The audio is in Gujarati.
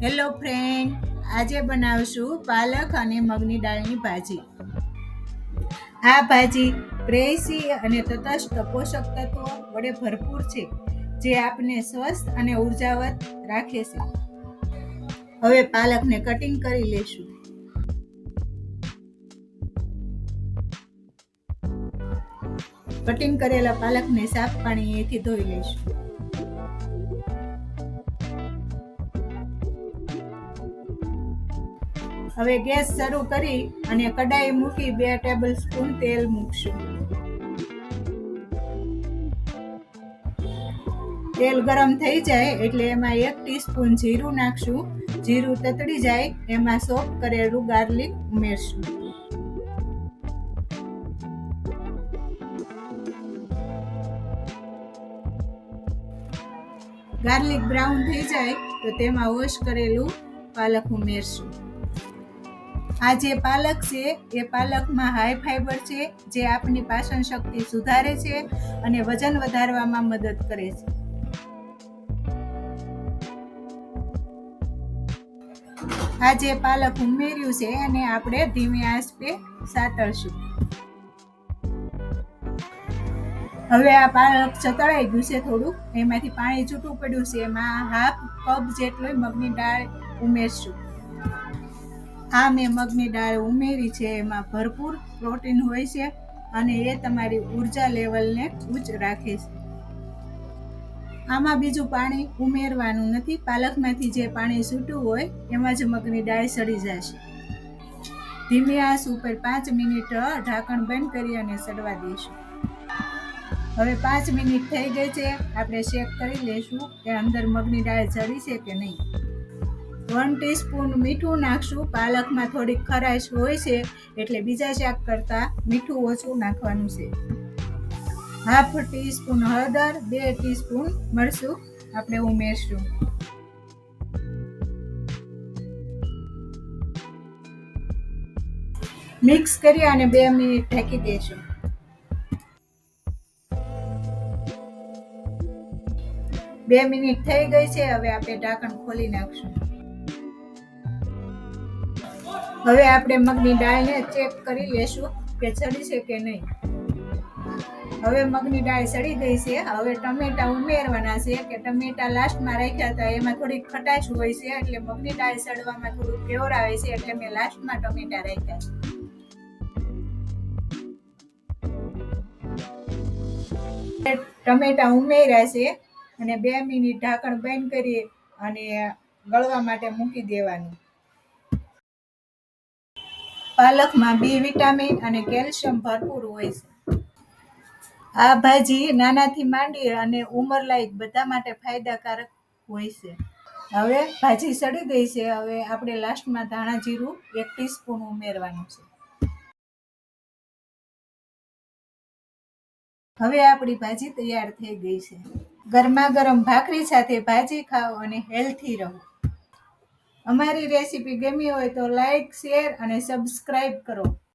હેલો ફ્રેન્ડ, આજે બનાવશું પાલક અને મગની દાળની ભાજી. આ ભાજી પ્રેસી અને તટસ્થ પોષક તત્વો વડે ભરપૂર છે, જે આપને સ્વસ્થ અને ઉર્જાવત રાખે છે. હવે પાલકને કટિંગ કરી લેશું. કટિંગ કરેલા પાલકને સાફ પાણીથી ધોઈ લઈશું હવે ગેસ શરૂ કરી અને કડાઈ મૂકી બે ટેબલ સ્પૂન તેલ મૂકશું. તેલ ગરમ થઈ જાય એટલે એમાં એક ટીસ્પૂન જીરું નાખશું. જીરું તતડી જાય, એમાં સોપ કરેલું ગાર્લિક ઉમેરશું. ગાર્લિક બ્રાઉન થઈ જાય, તો તેમાં વોશ કરેલું પાલક ઉમેરશું. આ જે પાલક છે, એ પાલકમાં હાઈ ફાઈબર છે, જે આપની પાચન શક્તિ સુધારે છે અને વજન વધારવામાં મદદ કરે છે. આ જે પાલક ઉમેર્યું છે, એને આપણે ધીમે આંચ સાતળશું. હવે આ પાલક ચતળાઈ ગયું છે થોડુંક, એમાંથી પાણી છૂટું પડ્યું છે, એમાં હાફ કપ જેટલો મગની દાળ ઉમેરશું. આ મેં મગની દાળ ઉમેરી છે, એમાં ભરપૂર પ્રોટીન હોય છે અને એ તમારી ઊર્જા લેવલને ઉચ્ચ રાખે છે. આમાં બીજું પાણી ઉમેરવાનું નથી. પાલકમાંથી જે પાણી છૂટું હોય, એમાં જ મગની દાળ સડી જશે. ધીમી આંચ ઉપર પાંચ મિનિટ ઢાંકણ બંધ કરી અને સડવા દઈશું. હવે પાંચ મિનિટ થઈ ગઈ છે. આપણે ચેક કરી લઈશું કે અંદર મગની દાળ ચડી છે કે નહીં. વન ટીસ્પૂન મીઠું નાખશું. પાલકમાં થોડીક ખરાશ હોય છે, એટલે બીજા શાક કરતાં મીઠું ઓછું નાખવાનું છે. હાફ ટીસ્પૂન હળદર, બે ટીસ્પૂન મરચું આપણે ઉમેરશું. મિક્સ કરી અને બે મિનિટ ઢાંકી દઈશું. બે મિનિટ થઈ ગઈ છે, હવે આપણે ઢાંકણ ખોલી નાખશું. હવે આપણે મગની દાળને ચેક કરી લેશું કે ચડી છે કે નહીં. હવે મગની દાળ સડી ગઈ છે. હવે ટમેટા ઉમેરવાના છે કે ટમેટા લાસ્ટમાં રાખ્યા હતા, એમાં થોડીક ખટાશ હોય છે એટલે મગની દાળ સડવામાં થોડુંક આવે છે એટલે મેં લાસ્ટમાં ટમેટા રાખ્યા છે. ટમેટા ઉમેર્યા છે અને બે મિનિટ ઢાંકણ બંધ કરી અને ગળવા માટે મૂકી દેવાનું. પાલકમાં બી વિટામિન અને કેલ્શિયમ ભરપૂર હોય છે. આ ભાજી નાનાથી માંડી અને ઉંમરલાયક બધા માટે ફાયદાકારક હોય છે. હવે ભાજી સડી ગઈ છે, હવે આપણે લાસ્ટમાં ધાણા જીરું એક ટીસ્પૂન ઉમેરવાનું છે. હવે આપણી ભાજી તૈયાર થઈ ગઈ છે. ગરમા ગરમ ભાખરી સાથે ભાજી ખાઓ અને હેલ્થી રહો. અમારી રેસીપી ગમી હોય તો લાઇક શેર અને સબસ્ક્રાઈબ કરો.